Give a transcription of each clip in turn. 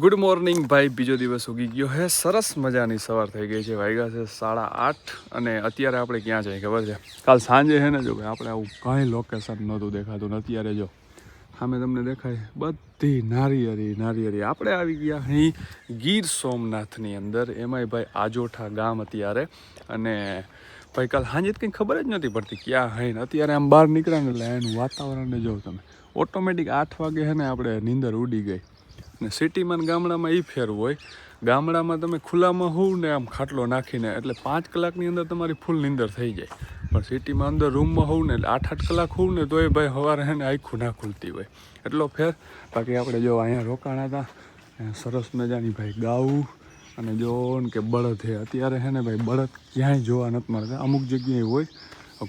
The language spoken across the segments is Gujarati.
ગુડ મોર્નિંગ ભાઈ. બીજો દિવસ ઉગી ગયો હે. સરસ મજાની સવાર થઈ ગઈ છે. વાગ્યા છે સાડા આઠ અને અત્યારે આપણે ક્યાં જઈએ ખબર છે? કાલ સાંજે છે ને જો ભાઈ, આપણે આવું કાંઈ લોકેશન નહોતું દેખાતું અત્યારે જો સામે તમને દેખાય બધી નારિયેરી નારિયેરી આપણે આવી ગયા અહીં ગીર સોમનાથની અંદર. એમાંય ભાઈ આજોઠા ગામ અત્યારે. અને ભાઈ, કાલ સાંજે કંઈ ખબર જ નથી પડતી ક્યાં હૈ ને. અત્યારે આમ બહાર નીકળ્યા ને એટલે એનું વાતાવરણને જો તમે ઓટોમેટિક આઠ વાગે છે ને આપણે નીંદર ઉડી ગઈ. ને સિટીમાં ગામડામાં એ ફેર હોય. ગામડામાં તમે ખુલ્લામાં હોવ ને આમ ખાટલો નાખીને, એટલે પાંચ કલાકની અંદર તમારી ફૂલ નીંદર થઈ જાય. પણ સિટીમાં અંદર રૂમમાં હોવ ને એટલે આઠ આઠ કલાક હોવ ને તોય ભાઈ સવારે હે ને આખું ના ખુલતી હોય. એટલો ફેર. બાકી આપણે જો અહીંયા રોકાણા હતા સરસ મજાની ભાઈ ગાવું અને જો કે બળદ હે. અત્યારે હે ને ભાઈ બળદ ક્યાંય જોવા નથી મળતા. અમુક જગ્યાએ હોય.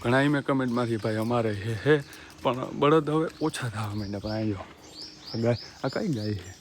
ઘણા મેં કમેન્ટમાંથી ભાઈ અમારે હે હે, પણ બળદ હવે ઓછા થવા માંડ્યા. પણ અહીં જો. આ ગાય આ કઈ ગાય છે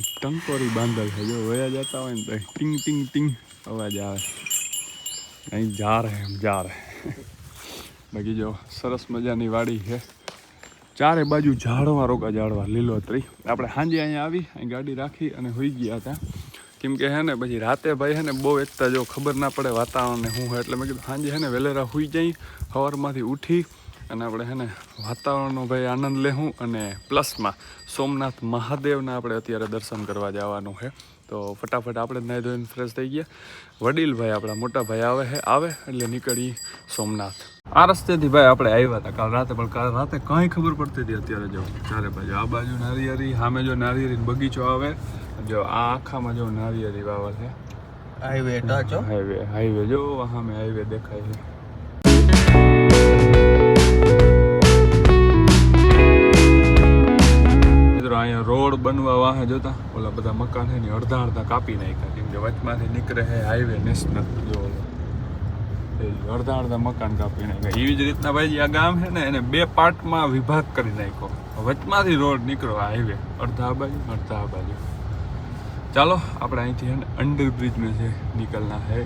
ટંકોરી બાંધલ છે. જો વયા જતા હોય ને તો ટીંગ ટીંગ ટીંગ અવાજ આવે. અહીં જા રહે એમ, જા રહે. બાકી જો સરસ મજાની વાડી છે. ચારે બાજુ ઝાડવા રોકા ઝાડવા લીલોતરી. આપણે સાંજે અહીંયા આવી, અહીં ગાડી રાખી અને હોઈ ગયા હતા. કેમ કે હે ને, પછી રાતે ભાઈ હે ને બહુ એકતા જો ખબર ના પડે વાતાવરણને હું હોય. એટલે મેં કીધું સાંજે હે ને વહેલેરા હોઈ જઈ સવારમાંથી ઉઠી અને આપણે હે ને વાતાવરણનો ભાઈ આનંદ લેવું અને પ્લસમાં સોમનાથ મહાદેવના આપણે અત્યારે દર્શન કરવા જવાનું છે. તો ફટાફટ આપણે નાહી ધોઈને ફ્રેશ થઈ ગયા. વડીલ ભાઈ આપણા મોટા ભાઈ આવે છે. આવે એટલે નીકળી સોમનાથ. આ રસ્તેથી ભાઈ આપણે આવ્યા હતા કાલ રાતે પણ કાલ રાતે કાંઈ ખબર પડતી હતી અત્યારે જો. ચારે બાજુ આ બાજુ નારિયેરી સામે જો નારિયેરી બગીચો આવે. જો આ આખામાં જો નારિયેરી વાવે છે. હાઈવે હાઈવે હાઈવે જો સામે હાઈવે દેખાય છે. અહીંયા રોડ બનવા વાહે જોતા. ઓલા બધા મકાન છે ને અડધા અડધા કાપી નાખ્યા. કેમ કે વચમાંથી નીકળે હે હાઈવે નેશનલ જો અડધા અડધા મકાન કાપી નાખ્યા. એવી જ રીતના ભાઈ આ ગામ છે ને એને બે પાર્ટમાં વિભાગ કરી નાખ્યો. વચમાંથી રોડ નીકળો હાઈવે અડધા આ બાજુ, અડધા આ બાજુ. ચાલો, આપણે અહીંથી છે ને અંડરબ્રિજ મેં છે નીકળના હે.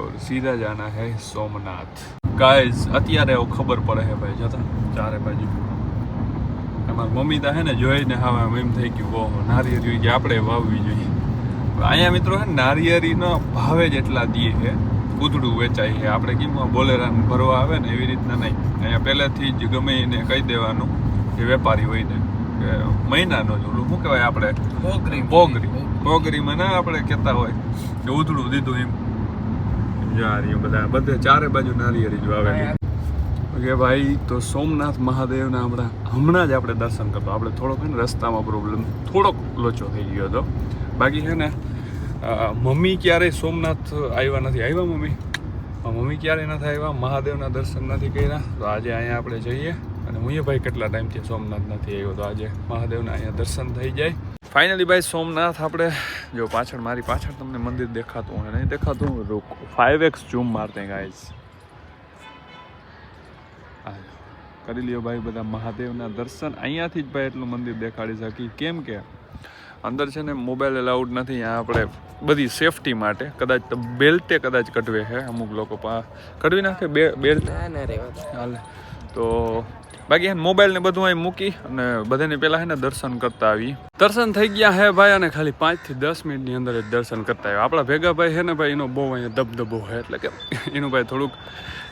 ઓર સીધા જાના હે સોમનાથ. ગાઈઝ અત્યારે એવું ખબર પડે હે ભાઈ. જતા, ચારે બાજુ. એમાં મમ્મી તા હે ને જોઈને હવે આમ એમ થઈ ગયું ઓહો નારિયેરી કે આપણે વાવવી જોઈએ. અહીંયા મિત્રો હે ને નારિયેરીનો ભાવે જ એટલા દીએ છે ઉધડું વેચાય છે. આપણે કેમ બોલેરાને ભરવા આવે ને એવી રીતના નહીં. અહીંયા પહેલેથી જ ગમે એને કહી દેવાનું જે વેપારી હોય ને કે મહિનાનો જ ઓલું શું કહેવાય આપણે? પોગરી પોગરીમાં ના આપણે કહેતા હોય કે ઉધડું દીધું એમ. જારી બધા બધે ચારે બાજુ નારિયેરી જો વાવેલી. કે ભાઈ, તો સોમનાથ મહાદેવના હમણાં હમણાં જ આપણે દર્શન કરતો. આપણે થોડોક ને રસ્તામાં પ્રોબ્લેમ થોડોક લોચો થઈ ગયો હતો. બાકી છે ને મમ્મી ક્યારેય સોમનાથ આવ્યા નથી? આવ્યા મમ્મી? મમ્મી ક્યારેય નથી આવ્યા? મહાદેવના દર્શન નથી કર્યા. તો આજે અહીંયા આપણે જઈએ. અને હું ભાઈ કેટલા ટાઈમથી સોમનાથ નથી આવ્યો? તો આજે મહાદેવના અહીંયા દર્શન થઈ જાય. ફાઇનલી ભાઈ, સોમનાથ આપણે જો પાછળ મારી પાછળ તમને મંદિર દેખાતું હોય નહીં દેખાતું હોય. ફાઇવ એક્સ ઝૂમ મારતે ગાઈઝ કરી લ્યો ભાઈ બધા મહાદેવના દર્શન. અહીંયાથી જ ભાઈ એટલું મંદિર દેખાડી શકી. કેમ કે અંદર છે ને મોબાઈલ અલાઉડ નથી. અહીંયા આપણે બધી સેફટી માટે કદાચ તો બેલ્ટે કદાચ કટવે છે અમુક લોકો. પા કટવી નાખે બે બેલ્ટ. હાલે. તો બાકી એને મોબાઈલ ને બધું અહીં મૂકી અને બધાને પહેલા હે ને દર્શન કરતા આવી દર્શન થઈ ગયા હે ભાઈ અને ખાલી પાંચથી દસ મિનિટની અંદર જ દર્શન કરતા આવ્યા. આપણા ભેગા ભાઈ હે ને ભાઈ એનો બહુ અહીંયા દબદબો છે. એટલે કે એનું ભાઈ થોડુંક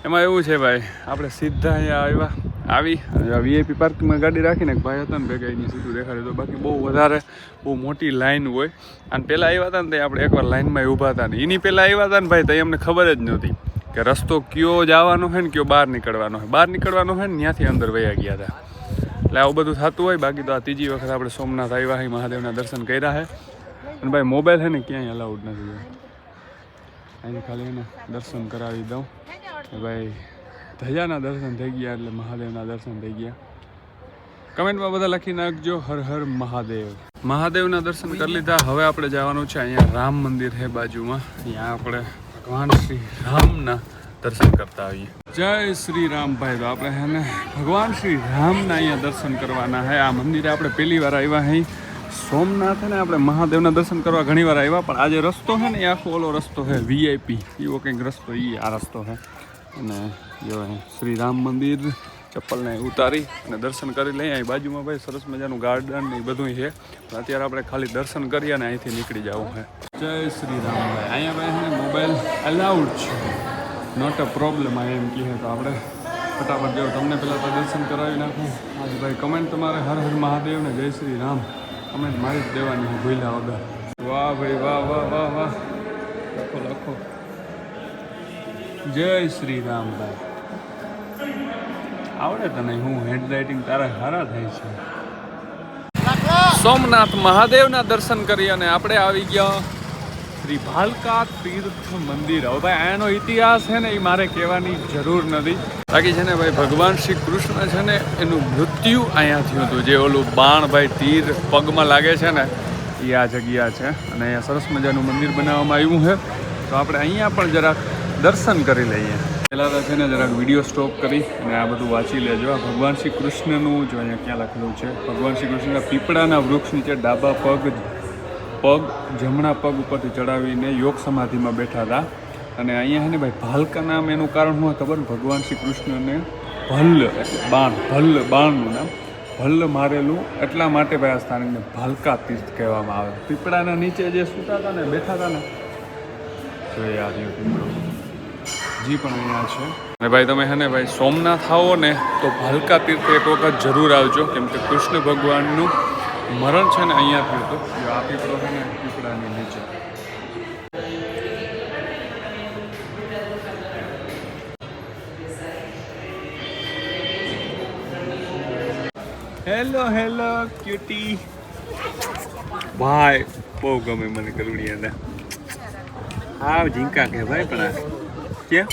એમાં એવું છે ભાઈ આપણે સીધા અહીંયા આવ્યા. આવી. વીઆઈપી પાર્કિંગમાં ગાડી રાખીને ભાઈ હતા ને ભેગા એની સીધું દેખાડ્યું. તો બાકી બહુ વધારે બહુ મોટી લાઈન હોય. અને પહેલાં આવ્યા હતા ને તે આપણે એકવાર લાઈનમાં ઊભા હતા ને. એની પહેલાં આવ્યા હતા ને ભાઈ તો અમને ખબર જ નહોતી કે રસ્તો કયો જવાનો હોય ને કયો બહાર નીકળવાનો હોય. બહાર નીકળવાનો હોય ને ત્યાંથી અંદર વયા ગયા હતા એટલે આવું બધું થતું હોય. બાકી તો આ ત્રીજી વખત આપણે સોમનાથ આવ્યા હોય મહાદેવના દર્શન કર્યા છે અને ભાઈ મોબાઈલ છે ને ક્યાંય અલાઉડ નથી અહીં ખાલી એને દર્શન કરાવી દઉં. ભાઈ ધજાના દર્શન થઈ ગયા એટલે મહાદેવના દર્શન થઈ ગયા. કમેન્ટમાં બધા લખી નાખજો, હર હર મહાદેવ. મહાદેવના દર્શન કરી લીધા. હવે આપણે જવાનું છે અહીંયા રામ મંદિર છે બાજુમાં. અહીંયા આપણે ભગવાન શ્રી રામના દર્શન કરતા આવીએ. જય શ્રી રામ ભાઈ. તો આપણે હે ભગવાન શ્રી રામના અહીંયા દર્શન કરવાના હે. આ મંદિરે આપણે પહેલી વાર આવ્યા અહીં સોમનાથ ને આપણે મહાદેવના દર્શન કરવા ઘણી વાર આવ્યા, પણ આજે રસ્તો છે ને એ આખો ઓલો રસ્તો છે વીઆઈપી એવો કંઈક રસ્તો એ આ રસ્તો છે અને શ્રી રામ મંદિર ચપ્પલને ઉતારી અને દર્શન કરી લઈએ અહીં બાજુમાં ભાઈ સરસ મજાનું ગાર્ડન ને એ બધું છે. અત્યારે આપણે ખાલી દર્શન કરીએ અને અહીંથી નીકળી જવું છે. જય શ્રી રામ અહીંયા ભાઈ મોબાઈલ અલાઉડ છે. નોટ અ પ્રોબ્લેમ આ એમ કહે તો આપણે ફટાફટ જો તમને પહેલાં તો દર્શન કરાવી નાખું. આજે ભાઈ કમેન્ટ તમારે હર હર મહાદેવ ને જય શ્રી રામ. કમેન્ટ મારી જ દેવાની ભૂલ્યા વગર. વાહ ભાઈ, વાહ વાહ વાહ વાહ. લખો લખો. જય શ્રી રામ ભાઈ. આવડે તને હું હેન્ડરાઇટિંગ તારા સારા થાય છે. સોમનાથ મહાદેવના દર્શન કરી અને આપણે આવી ગયા શ્રી ભાલકા તીર્થ મંદિર. હવે ભાઈ, આનો ઇતિહાસ છે ને એ મારે કહેવાની જરૂર નથી. બાકી છે ને ભાઈ, ભગવાન શ્રી કૃષ્ણ છે ને, એનું મૃત્યુ અહીંયા થયું હતું. જે ઓલું બાણ ભાઈ તીર પગમાં લાગે છે ને, એ આ જગ્યા છે. અને અહીંયા સરસ મજાનું મંદિર બનાવવામાં આવ્યું છે. તો આપણે અહીંયા પણ જરાક દર્શન કરી લઈએ. પહેલાં તો છે ને જરાક વીડિયો સ્ટોપ કરી અને આ બધું વાંચી લેજો. આ ભગવાન શ્રી કૃષ્ણનું જો અહીંયા ક્યાં લખેલું છે? ભગવાન શ્રી કૃષ્ણના પીપળાના વૃક્ષ નીચે ડાબા પગ પગ જમણા પગ ઉપરથી ચડાવીને યોગ સમાધિમાં બેઠા હતા. અને અહીંયા છે ને ભાઈ ભાલકા નામ એનું કારણ શું ખબર? ભગવાન શ્રી કૃષ્ણને ભલ્લ એટલે બાણ ભલ્લ બાણનું નામ. ભલ્લ મારેલું, એટલા માટે ભાઈ આ સ્થાનિકને ભાલકા તીર્થ કહેવામાં આવે. પીપળાના નીચે જે સૂતા હતા ને બેઠા હતા ને તો એ આ જી પણ અહીંયા છે. અને ભાઈ તમે છે ને ભાઈ સોમનાથ આવો ને તો ભાલકા તીર્થ એક વખત જરૂર આવજો. કેમ કે કૃષ્ણ ભગવાનનું મરણ છે ને અહીંયા થયું હતું. આ પીપળો છે ને પીપળાની નીચે. હેલો હેલો ક્યુટી ભાઈ, બહુ ગમે મને કરુણિયાને હા ઝીંકા કે ભાઈ પણ ક્યાં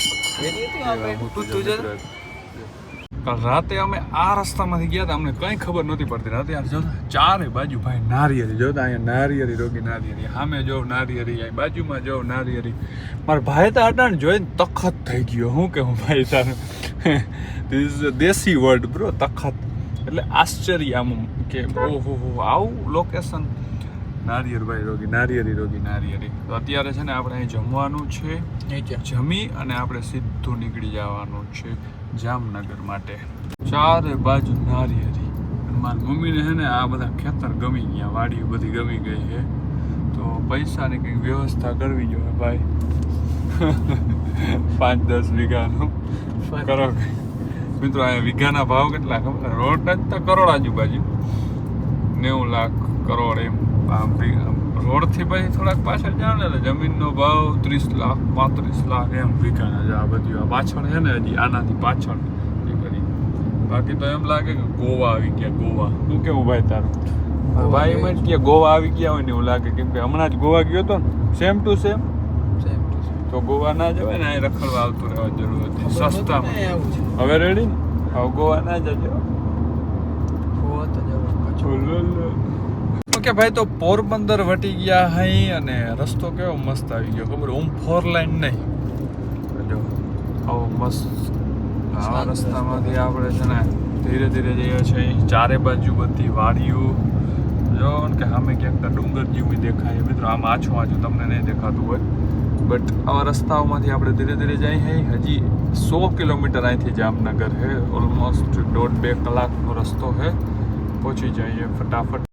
કાલ રાતે અમે આ રસ્તામાંથી ગયા હતા, અમને કંઈ ખબર નહોતી પડતી. રાતે યાર જોતા ચારે બાજુ ભાઈ નારિયેરી જોતા અહીંયા નારિયેરી રોગી નારિયેરી સામે જો નારિયેરી અહીં બાજુમાં જો નારિયેરી મારા ભાઈ તો અટાણ જોઈને તખત થઈ ગયો. હું કે હું ભાઈ તારે? ધીસ દેશી વર્ડ બ્રો તખત. એટલે આશ્ચર્ય આમ કે ઓહો હો આવું લોકેશન નારિયેર ભાઈ રોગી નારિયેરી રોગી નારિયેરી તો અત્યારે છે ને આપણે અહીં જમવાનું છે. જમી અને આપણે સીધું નીકળી જવાનું છે જામનગર માટે. ચારે બાજુ નારિયેરી મારી મમ્મીને છે ને આ બધા ખેતર ગમી ગયા વાડીઓ બધી ગમી ગઈ છે. તો પૈસાની કંઈક વ્યવસ્થા કરવી જોઈએ ભાઈ. પાંચ દસ વીઘાનું. કરો. મિત્રો અહીંયા વીઘાના ભાવ કેટલા ખબર? રોડ જ તો કરોડ આજુબાજુ. નેવું લાખ કરોડ એમ. રોડથી પછી થોડાક પાછળ જાવ ને એટલે જમીનનો ભાવ ત્રીસ લાખ પાંત્રીસ લાખ એમ. વીઘાના છે આ બધું આ પાછળ છે ને હજી આનાથી પાછળ. બાકી તો એમ લાગે કે ગોવા આવી ગયા ગોવા. શું કેવું ભાઈ તારું? ભાઈ એમ જ કે ગોવા આવી ગયા હોય ને એવું લાગે કેમ કે હમણાં જ ગોવા ગયો હતો ને સેમ ટુ સેમ તો ગોવા ના જવાય ને અહીં રખડવા આવતું રહેવા જરૂર હતી સસ્તામાં હવે રેડી ને? હવે ગોવા ના જજો. ઓકે ભાઈ તો પોરબંદર વટી ગયા હઈ અને રસ્તો કેવો મસ્ત આવી ગયો. ખબર ઓમ ફોર લાઈન નહીં. જો આવો મસ્ત આવા રસ્તામાંથી આપણે છે ને ધીરે ધીરે જઈએ છીએ. ચારે બાજુ બધી વાડીઓ. જો ને કે સામે ક્યાંક ડુંગર જેવું દેખાય. મિત્રો આમ આછું આછું તમને નહીં દેખાતું હોય. બટ આવા રસ્તાઓમાંથી આપણે ધીરે ધીરે જઈએ હજી સો કિલોમીટર અહીંથી જામનગર છે ઓલમોસ્ટ દોઢ બે કલાકનો રસ્તો છે પહોંચી જઈએ ફટાફટ.